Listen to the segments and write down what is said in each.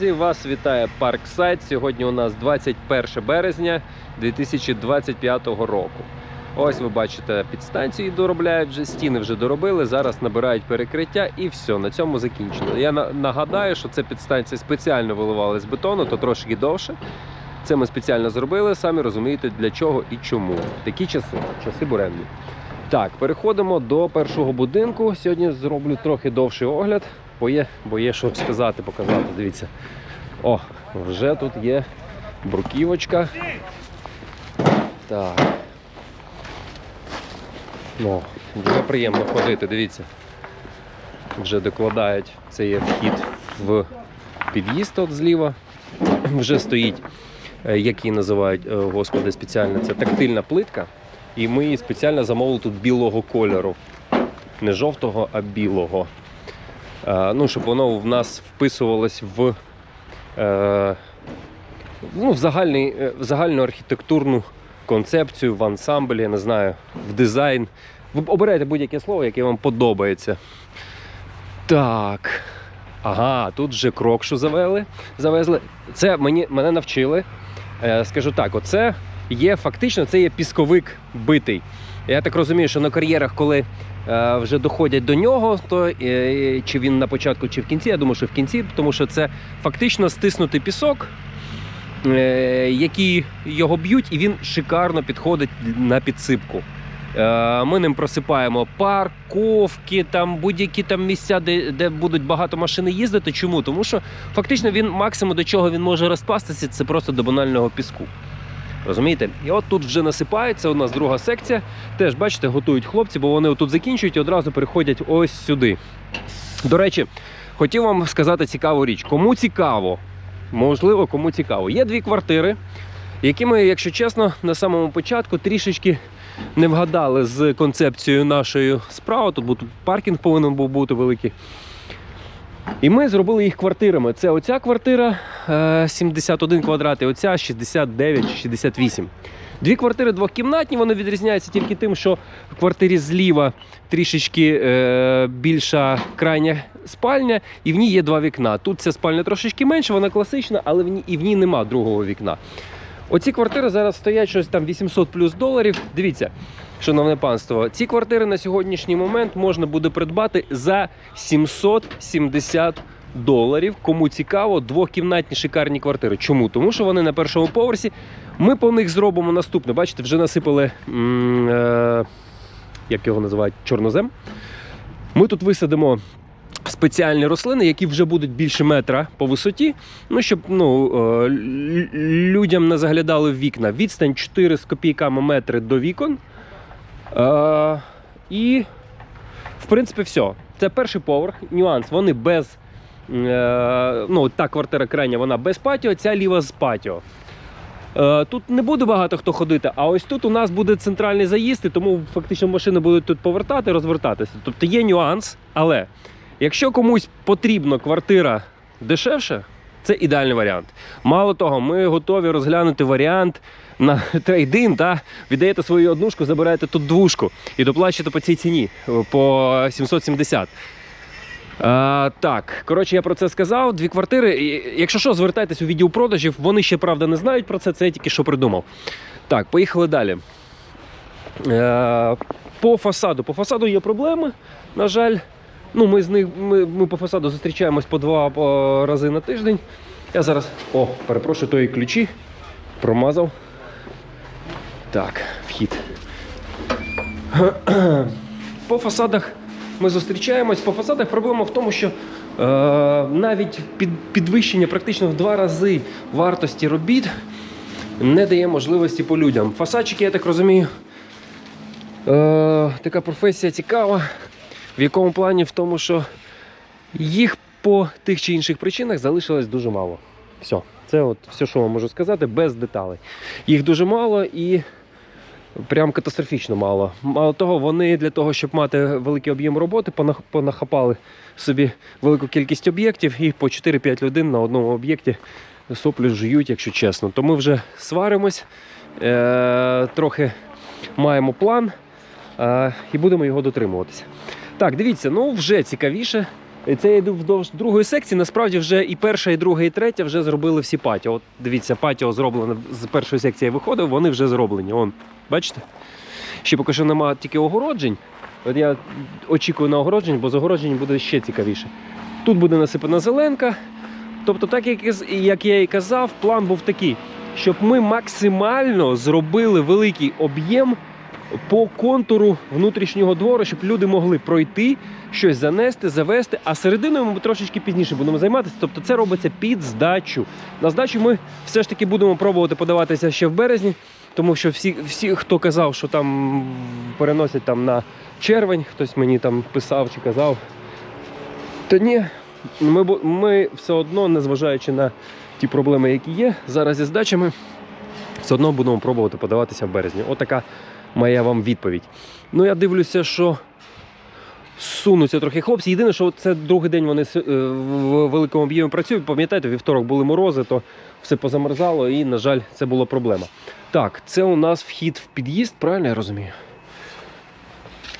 Вас вітає Парксайд. Сьогодні у нас 21 березня 2025 року. Ось ви бачите, підстанції доробляють вже, стіни вже доробили. Зараз набирають перекриття і все, на цьому закінчено. Я нагадаю, що це підстанції спеціально виливали з бетону, то трошки довше. Це ми спеціально зробили, самі розумієте для чого і чому. Такі часи, часи буремні. Так, переходимо до першого будинку. Сьогодні зроблю трохи довший огляд, бо є, бо є що сказати, показати. Дивіться. О, вже тут є бруківочка. Так. Ну, дуже приємно ходити, дивіться. Вже докладають. Це є вхід в під'їзд от зліва. Вже стоїть, е, як її називають, е, господи, спеціально. Це тактильна плитка. І ми її спеціально замовили тут білого кольору. Не жовтого, а білого. Е, ну, щоб воно в нас вписувалось в, е, ну, в, загальний, е, в загальну архітектурну концепцію, в ансамбль, я не знаю, в дизайн. Ви обирайте будь-яке слово, яке вам подобається. Так. Ага, тут вже крокшу завели, завезли. Це мені, мене навчили. Скажу так, оце є фактично це є пісковик битий. Я так розумію, що на кар'єрах, коли вже доходять до нього, то е, чи він на початку, чи в кінці, я думаю, що в кінці, тому що це фактично стиснутий пісок, е, який його б'ють, і він шикарно підходить на підсипку. Е, Ми ним просипаємо парковки, там будь-які там місця, де, де будуть багато машин їздити. Чому? Тому що фактично він максимум до чого він може розпастися, це просто до банального піску. Розумієте? І от тут вже насипається у нас друга секція. Теж, бачите, готують хлопці, бо вони тут закінчують і одразу переходять ось сюди. До речі, хотів вам сказати цікаву річ. Кому цікаво, можливо, кому цікаво. Є дві квартири, які ми, якщо чесно, на самому початку трішечки не вгадали з концепцією нашої справи. Тут паркінг повинен був бути великий. І ми зробили їх квартирами. Це оця квартира 71 квадрат, і оця 69 чи 68. Дві квартири двохкімнатні, вони відрізняються тільки тим, що в квартирі зліва трішечки е, більша крайня спальня, і в ній є два вікна. Тут ця спальня трошечки менша, вона класична, але в ній, і в ній нема другого вікна. Оці квартири зараз стоять щось там 800 плюс доларів. Дивіться, шановне панство, ці квартири на сьогоднішній момент можна буде придбати за 770 доларів. Кому цікаво, двохкімнатні шикарні квартири. Чому? Тому що вони на першому поверсі. Ми по них зробимо наступне. Бачите, вже насипали, е, як його називають, чорнозем. Ми тут висадимо спеціальні рослини, які вже будуть більше метра по висоті. Ну, щоб ну, е, людям не заглядали в вікна. Відстань 4 з копійками метри до вікон. Е, і, в принципі, все. Це перший поверх. Нюанс. Вони без. Е, ну, та квартира крайня, вона без патіо, ця ліва з патіо. Е, Тут не буде багато хто ходити, а ось тут у нас буде центральний заїзд, і тому фактично машини будуть тут повертати, розвертатися. Тобто є нюанс, але якщо комусь потрібна квартира дешевше, це ідеальний варіант. Мало того, ми готові розглянути варіант на трейдин, та віддаєте свою однушку, забираєте тут двушку і доплачуєте по цій ціні е, по 770. А, так, коротше, я про це сказав. Дві квартири. Якщо що, звертайтесь у відділ продажів. Вони ще правда не знають про це, це я тільки що придумав. Так, поїхали далі. Е, по фасаду. По фасаду є проблеми. На жаль, ну, ми, з них, ми, ми по фасаду зустрічаємось по два по рази на тиждень. Я зараз. О, перепрошую, тої ключі. Промазав. Так, вхід. По фасадах ми зустрічаємось. По фасадах проблема в тому, що е, навіть під, підвищення практично в два рази вартості робіт не дає можливості по людям. Фасадчики, я так розумію, е, така професія цікава. В якому плані? В тому, що їх по тих чи інших причинах залишилось дуже мало. Все, це от все, що вам можу сказати, без деталей. Їх дуже мало і прям катастрофічно мало. Мало того, вони для того, щоб мати великий об'єм роботи, понах- понахапали собі велику кількість об'єктів і по 4-5 людей на одному об'єкті соплі жують, якщо чесно. То ми вже сваримось, е- трохи маємо план е- і будемо його дотримуватися. Так, дивіться, ну вже цікавіше. Це я йду вздовж другої секції. Насправді вже і перша, і друга, і третя вже зробили всі патіо. От дивіться, патіо зроблене з першої секції я виходив, вони вже зроблені. Он, бачите? Ще поки що немає тільки огороджень. От я очікую на огороджень, бо з огороджень буде ще цікавіше. Тут буде насипана зеленка. Тобто, так як я і казав, план був такий, щоб ми максимально зробили великий об'єм по контуру внутрішнього двору, щоб люди могли пройти, щось занести, завести, а серединою ми трошечки пізніше будемо займатися. Тобто це робиться під здачу. На здачу ми все ж таки будемо пробувати подаватися ще в березні, тому що всі, всі хто казав, що там переносять там на червень, хтось мені там писав чи казав. Та ні, ми, ми все одно, незважаючи на ті проблеми, які є зараз зі здачами, все одно будемо пробувати подаватися в березні. Отака моя вам відповідь. Ну, я дивлюся, що сунуться трохи хлопці. Єдине, що це другий день вони е, в великому об'ємі працюють. Пам'ятаєте, вівторок були морози, то все позамерзало і, на жаль, це була проблема. Так, це у нас вхід в під'їзд, правильно я розумію?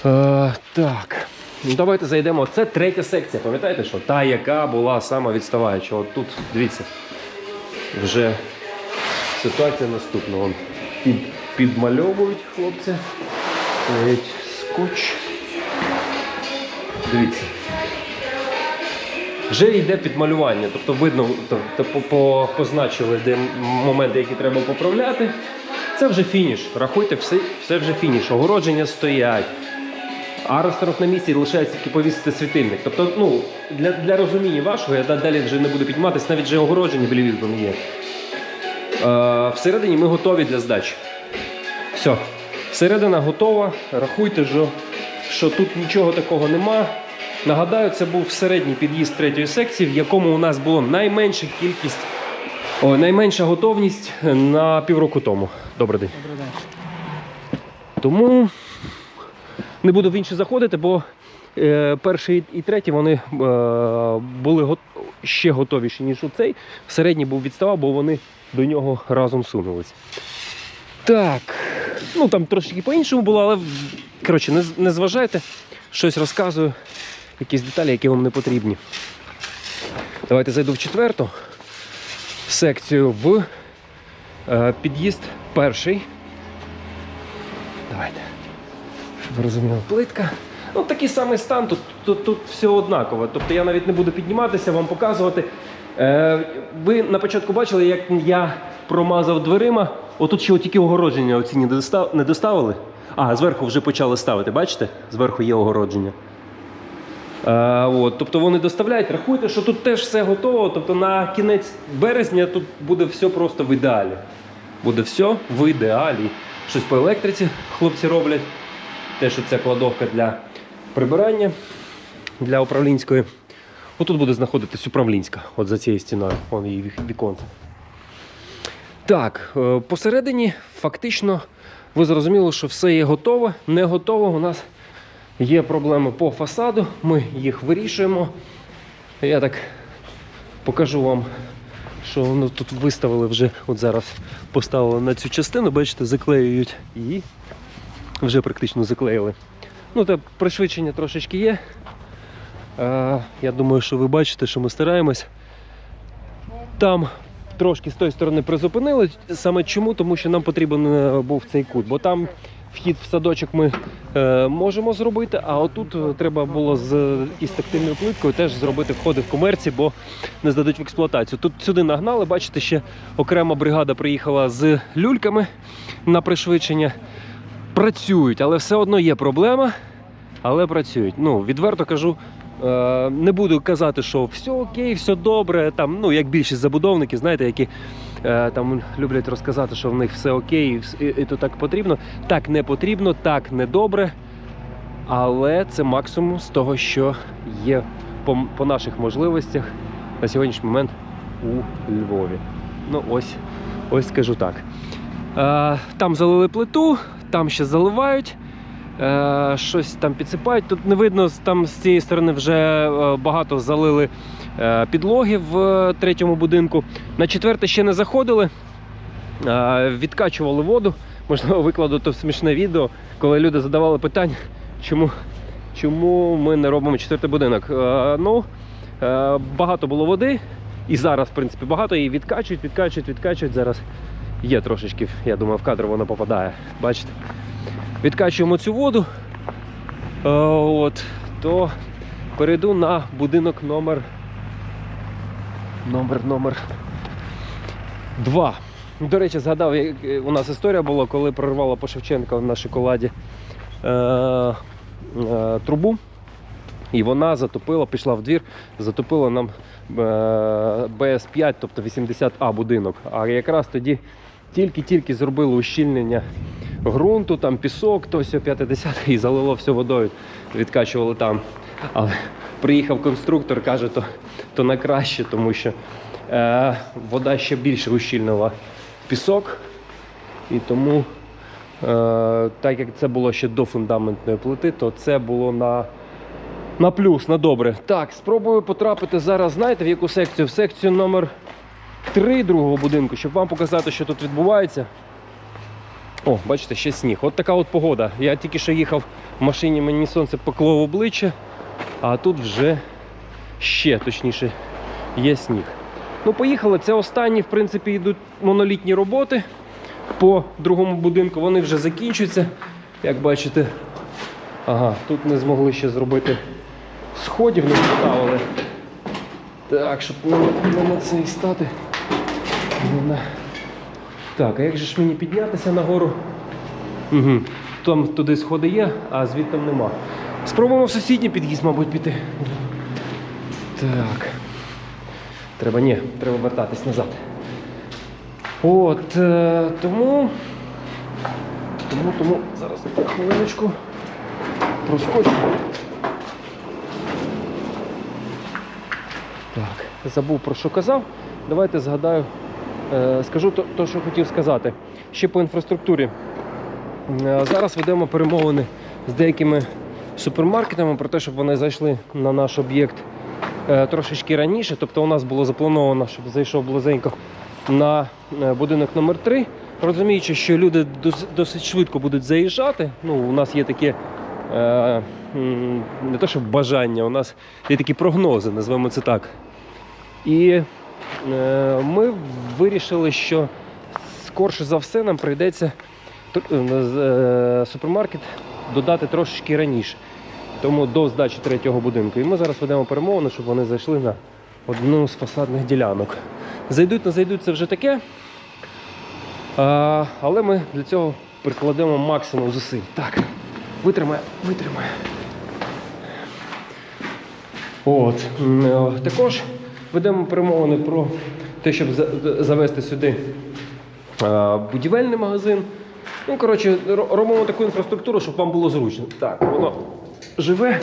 Е, так. Ну, давайте зайдемо. Це третя секція. Пам'ятаєте, що та, яка була сама відставаюча. От тут, дивіться, вже ситуація наступна. Вон під, підмальовують хлопці. Навіть скотч. Дивіться. Вже йде підмалювання, тобто видно, тобто по- по- позначили, де моменти, які треба поправляти. Це вже фініш. Рахуйте, все, все вже фініш. Огородження стоять. А ресторан на місці лишається тільки повісити світильник. Тобто, ну, для, для розуміння вашого, я далі вже не буду підніматися, навіть вже огородження біля вікон є. Е, всередині ми готові для здачі. Все. Середина готова. Рахуйте, що, що тут нічого такого нема. Нагадаю, це був середній під'їзд третьої секції, в якому у нас було найменша кількість, о, найменша готовність на півроку тому. Добрий день. Добрий день. Тому не буду в інші заходити, бо е, перший і третій вони е, були го- ще готовіші, ніж оцей. Середній був відставав, бо вони до нього разом сунулись. Так. Ну там трошки по-іншому було, але коротше, не, не зважайте, щось розказую, якісь деталі, які вам не потрібні. Давайте зайду в четверту секцію в е, під'їзд перший. Давайте. Щоб ви плитка. Ну, такий самий стан, тут, тут, тут все однаково. Тобто я навіть не буду підніматися, вам показувати. Е, ви на початку бачили, як я промазав дверима. Отут ще тільки огородження оці не, доставили. А, зверху вже почали ставити, бачите? Зверху є огородження. Е, от, тобто вони доставляють, рахуйте, що тут теж все готово. Тобто на кінець березня тут буде все просто в ідеалі. Буде все в ідеалі. Щось по електриці хлопці роблять. Те, що це кладовка для прибирання для управлінської. Отут буде знаходитись управлінська, от за цією стіною, вон її вік- віконце. Так, е, посередині фактично ви зрозуміли, що все є готове. Не готово. У нас є проблеми по фасаду. Ми їх вирішуємо. Я так покажу вам, що воно тут виставили вже, от зараз поставили на цю частину, бачите, заклеюють її. Вже практично заклеїли. Ну, та пришвидшення трошечки є. Е, я думаю, що ви бачите, що ми стараємось. Там трошки з тої сторони призупинили. Саме чому? Тому що нам потрібен е, був цей кут, бо там вхід в садочок ми е, можемо зробити, а отут е, треба було з із тактильною плиткою теж зробити входи в комерції, бо не здадуть в експлуатацію. Тут сюди нагнали, бачите, ще окрема бригада приїхала з люльками на пришвидшення. Працюють, але все одно є проблема. Але працюють. Ну, відверто кажу, не буду казати, що все окей, все добре. Там, ну, як більшість забудовників, знаєте, які е, там люблять розказати, що в них все окей, і, і, і то так потрібно. Так не потрібно, так не добре. Але це максимум з того, що є по, по наших можливостях на сьогоднішній момент у Львові. Ну, ось, ось скажу так. Е, там залили плиту, там ще заливають. Е, щось там підсипають. Тут не видно, там з цієї сторони вже е, багато залили е, підлоги в е, третьому будинку. На четверте ще не заходили, е, відкачували воду. Можливо, викладу то смішне відео, коли люди задавали питання, чому, чому ми не робимо четвертий будинок. Е, ну, е, багато було води, і зараз, в принципі, багато її відкачують, відкачують, відкачують. Зараз є трошечки, я думаю, в кадр воно попадає. Бачите? Відкачуємо цю воду. Е, от, то перейду на будинок номер. Номер номер 2. До речі, згадав, як е, у нас історія була, коли прорвало по Шевченка на шоколаді е, е, трубу. І вона затопила, пішла в двір, затопила нам е, БС-5, тобто 80А будинок. А якраз тоді тільки-тільки зробили ущільнення ґрунту, там пісок, то все 50 і залило все водою, відкачували там. Але приїхав конструктор, каже, то, то на краще, тому що е, вода ще більше ущільнила пісок. І тому, е, так як це було ще до фундаментної плити, то це було на, на плюс, на добре. Так, спробую потрапити зараз, знаєте, в яку секцію? В секцію номер 3 другого будинку, щоб вам показати, що тут відбувається. О, бачите, ще сніг. От така от погода. Я тільки що їхав в машині, мені сонце пекло в обличчя, а тут вже ще точніше є сніг. Ну, поїхали. Це останні, в принципі, йдуть монолітні роботи по другому будинку. Вони вже закінчуються. Як бачите, ага, тут не змогли ще зробити сходів, не поставили. Так, щоб не на цей стати. Не. Так, а як же ж мені піднятися нагору? Угу. Там туди сходи є, а звідти нема. Спробуємо в сусідній під'їзд, мабуть, піти. Так. Треба ні, треба вертатись назад. От, е, тому. Тому, тому. Зараз хвилиночку. Проскочу. Так, забув про що казав. Давайте згадаю, скажу то, то, що хотів сказати. Ще по інфраструктурі. Е, Зараз ведемо перемовини з деякими супермаркетами про те, щоб вони зайшли на наш об'єкт е, трошечки раніше. Тобто у нас було заплановано, щоб зайшов близенько на е, будинок номер 3 Розуміючи, що люди досить швидко будуть заїжджати. Ну, у нас є таке е, не те, що бажання, у нас є такі прогнози, назвемо це так. І е, ми вирішили, що скорше за все нам прийдеться е, е, супермаркет додати трошечки раніше. Тому до здачі третього будинку. І ми зараз ведемо перемовини, щоб вони зайшли на одну з фасадних ділянок. Зайдуть, не зайдуть, це вже таке. А, але ми для цього прикладемо максимум зусиль. Так, витримає, витримає. От. е, Також ведемо перемовини про те, щоб за- завести сюди будівельний магазин. Ну, коротше, робимо таку інфраструктуру, щоб вам було зручно. Так, воно живе,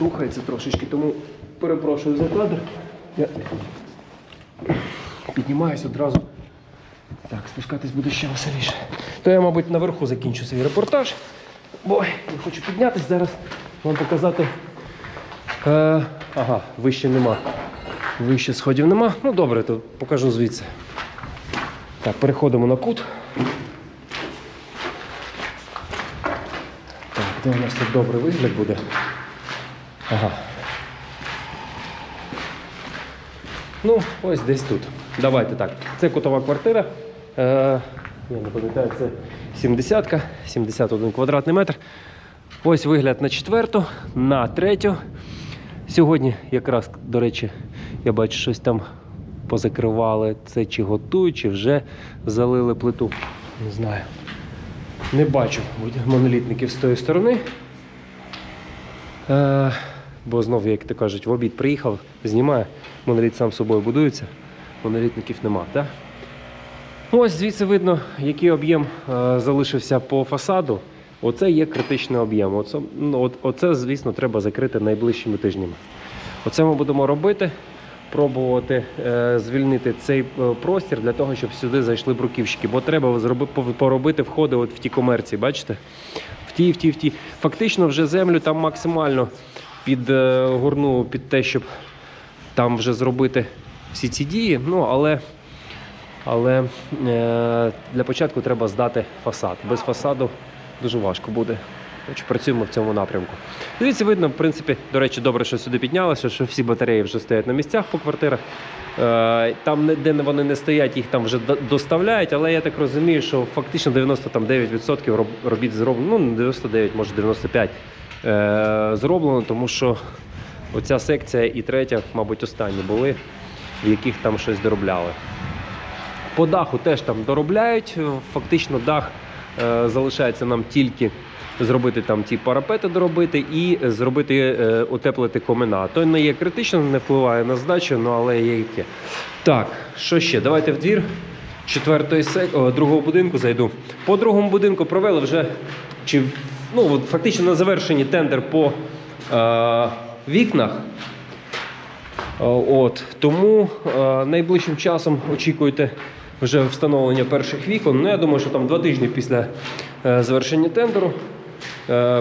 рухається трошечки, тому перепрошую за кадр. Я піднімаюсь одразу. Так, спускатись буде ще веселіше. То я, мабуть, наверху закінчу свій репортаж. Бо не хочу піднятись зараз, вам показати. Е, ага, вище нема. Вище сходів нема. Ну добре, то покажу звідси. Так, переходимо на кут. Так, де у нас тут добрий вигляд буде? Ага. Ну, ось десь тут. Давайте так. Це кутова квартира. Е, я не пам'ятаю, це 70-ка, 71 квадратний метр. Ось вигляд на четверту, на третю. Сьогодні, якраз, до речі, я бачу, щось там позакривали. Це чи готують, чи вже залили плиту. Не знаю. Не бачу монолітників з тої сторони. Е, бо знов, як то кажуть, в обід приїхав, знімає, моноліт сам собою будується, монолітників нема. Так? Ось звідси видно, який об'єм е, залишився по фасаду. Оце є критичний об'єм. Оце, ну, оце, звісно, треба закрити найближчими тижнями. Оце ми будемо робити, пробувати е, звільнити цей е, простір для того, щоб сюди зайшли бруківщики. Бо треба зроби, поробити входи от в ті комерції, бачите? В ті, в ті, в ті. Фактично вже землю там максимально під е, під те, щоб там вже зробити всі ці дії. Ну, але але для початку треба здати фасад. Без фасаду дуже важко буде. Коротше, працюємо в цьому напрямку. Дивіться, видно, в принципі, до речі, добре, що сюди піднялося, що всі батареї вже стоять на місцях по квартирах. Е, Там, де вони не стоять, їх там вже доставляють, але я так розумію, що фактично 99% робіт зроблено, ну не 99, може 95 е, зроблено, тому що оця секція і третя, мабуть, останні були, в яких там щось доробляли. По даху теж там доробляють. Фактично дах е, залишається нам тільки зробити там ті парапети доробити і зробити е, утеплити комина. То не є критично, не впливає на здачу, ну але є яке. Так, що ще? Давайте в двір четвертої сек... О, другого будинку зайду. По другому будинку провели вже чи ну от фактично на завершенні тендер по е, вікнах. Е, От тому е, найближчим часом очікуйте вже встановлення перших вікон. Ну я думаю, що там два тижні після е, завершення тендеру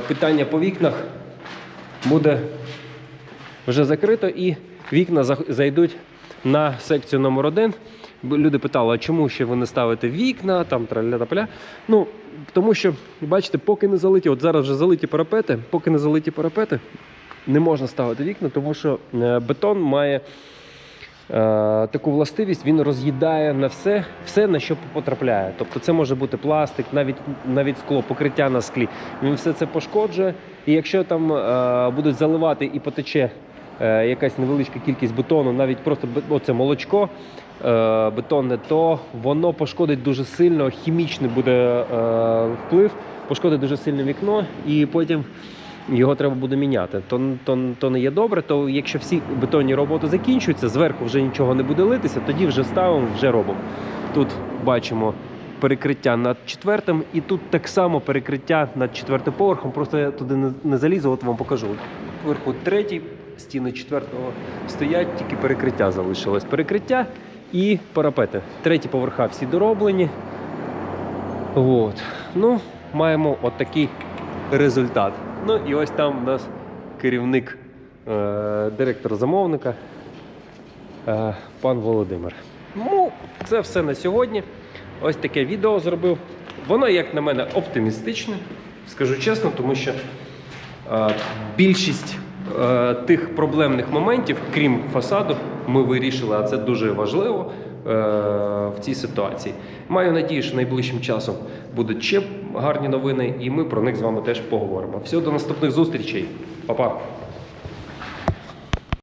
питання по вікнах буде вже закрито, і вікна зайдуть на секцію номер 1 Люди питали, а чому ще ви не ставите вікна, там траля-тапля. Ну, тому що, бачите, поки не залиті, от зараз вже залиті парапети, поки не залиті парапети, не можна ставити вікна, тому що е, бетон має е, таку властивість, він роз'їдає на все, все, на що потрапляє. Тобто це може бути пластик, навіть, навіть скло, покриття на склі. Він все це пошкоджує. І якщо там е, будуть заливати і потече е, якась невеличка кількість бетону, навіть просто оце молочко е, бетонне, то воно пошкодить дуже сильно, хімічний буде е, вплив, пошкодить дуже сильно вікно, і потім його треба буде міняти. То, то, то не є добре. То якщо всі бетонні роботи закінчуються, зверху вже нічого не буде литися, тоді вже ставимо, вже робимо. Тут бачимо перекриття над четвертим, і тут так само перекриття над четвертим поверхом. Просто я туди не, не залізу, от вам покажу. Вверху третій, стіни четвертого стоять, тільки перекриття залишилось. Перекриття і парапети. Треті поверха всі дороблені. От. Ну, маємо от такий результат. Ну і ось там у нас керівник, е, директор замовника, е, пан Володимир. Ну, це все на сьогодні. Ось таке відео зробив. Воно, як на мене, оптимістичне, скажу чесно, тому що е, більшість е, тих проблемних моментів, крім фасаду, ми вирішили, а це дуже важливо е, в цій ситуації. Маю надію, що найближчим часом будуть ще гарні новини, і ми про них з вами теж поговоримо. Всього до наступних зустрічей. Па-па!